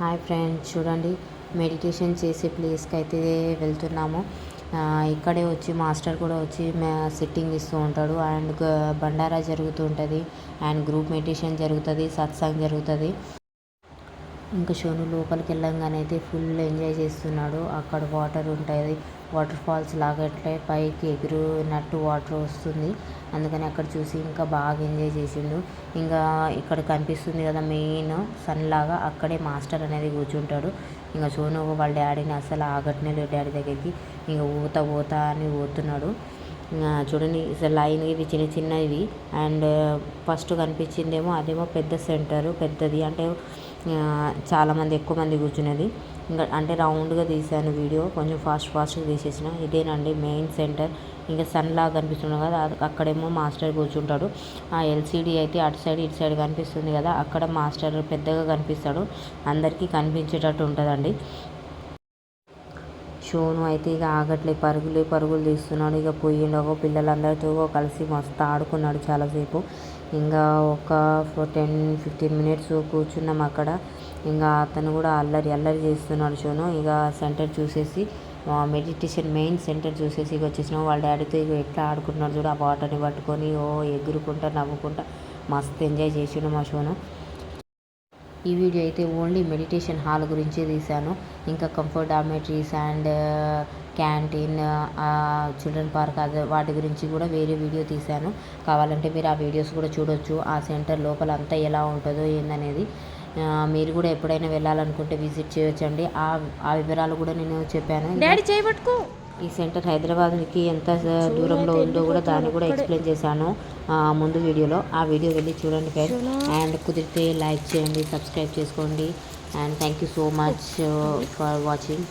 Hi friends చూడండి. Meditation చేసే ప్లేస్కి అయితే వెళ్తున్నాము. ఆ, ఇక్కడే వచ్చి మాస్టర్ కూడా వచ్చి సిట్టింగ్ ఇస్తూ ఉంటాడు. అండ్ బండారా జరుగుతూ ఉంటుంది. అండ్ గ్రూప్ మెడిటేషన్ జరుగుతుంది సత్సంగ్ జరుగుతుంది. ఇంకా షోను లోపలికి వెళ్ళంగానే అయితే ఫుల్ ఎంజాయ్ చేస్తున్నాడు. అక్కడ వాటర్ ఉంటుంది వాటర్ ఫాల్స్ లాగా పైకి ఎగురునట్టు వాటర్ వస్తుంది. అందుకని అక్కడ చూసి ఇంకా బాగా ఎంజాయ్ చేసిండు. ఇంకా ఇక్కడ కనిపిస్తుంది కదా మెయిన్ సన్ లాగా అక్కడే మాస్టర్ అనేది కూర్చుంటాడు. ఇంకా సోను వాళ్ళ డాడీని అసలు ఆగట్నే లేదు డాడీ దగ్గరికి. ఇంకా ఊత ఊత అని పోతున్నాడు ఇంకా చూడండి లైన్ ఇవి చిన్న చిన్నవి. అండ్ ఫస్ట్ కనిపించిందేమో అదేమో పెద్ద సెంటర్ పెద్దది. అంటే చాలామంది ఎక్కువ మంది కూర్చునేది ఇంకా అంటే రౌండ్గా తీశాను వీడియో. కొంచెం ఫాస్ట్ ఫాస్ట్గా తీసేసిన. ఇదేనండి మెయిన్ సెంటర్. ఇంకా సన్ లాగా కనిపిస్తుంది కదా అక్కడేమో మాస్టర్ కూర్చుంటాడు. ఆ ఎల్సీడీ అయితే అటు సైడ్ ఇటు సైడ్ కనిపిస్తుంది కదా అక్కడ మాస్టర్ పెద్దగా కనిపిస్తాడు. అందరికీ కనిపించేటట్టు ఉంటుందండి. షోను అయితే ఇక ఆగట్లే. పరుగులే పరుగులు తీస్తున్నాడు. ఇక పొయ్యిలో పిల్లలందరితో కలిసి మస్తు ఆడుకున్నాడు చాలాసేపు. ఇంకా ఒక టెన్ ఫిఫ్టీన్ మినిట్స్ కూర్చున్నాం అక్కడ. ఇంకా అతను కూడా అల్లరి అల్లరి చేస్తున్నాడు షోను ఇక సెంటర్ చూసేసి మెడిటేషన్ మెయిన్ సెంటర్ చూసేసి ఇక వచ్చేసినాం వాళ్ళ డాడీతో ఇక ఎట్లా ఆడుకుంటున్నాడు చూడు. ఆ వాటర్ని పట్టుకొని ఓ ఎగురుకుంటా నవ్వుకుంటా మస్తు ఎంజాయ్ చేసిండు మా షోను. ఈ వీడియో అయితే ఓన్లీ మెడిటేషన్ హాల్ గురించి తీశాను. ఇంకా comfort dormitories and canteen children park అది వాటి గురించి కూడా వేరే వీడియో తీశాను. కావాలంటే మీరు ఆ వీడియోస్ కూడా చూడొచ్చు. ఆ సెంటర్ లోపల అంతా ఎలా ఉంటుందో ఏందనేది మీరు కూడా ఎప్పుడైనా వెళ్ళాలనుకుంటే విజిట్ చేయొచ్చండి. ఆ ఆ వివరాలు కూడా నేను చెప్పాను. డాడీ చేయబట్టుకో ఈ సెంటర్ హైదరాబాద్కి ఎంత దూరంలో ఉందో కూడా దాన్ని కూడా ఎక్స్ప్లెయిన్ చేశాను ముందు వీడియోలో. ఆ వీడియో వెళ్ళి చూడండి ఫ్రెండ్స్ అండ్ కుదిరితే లైక్ చేయండి సబ్స్క్రైబ్ చేసుకోండి. And thank you so much for watching.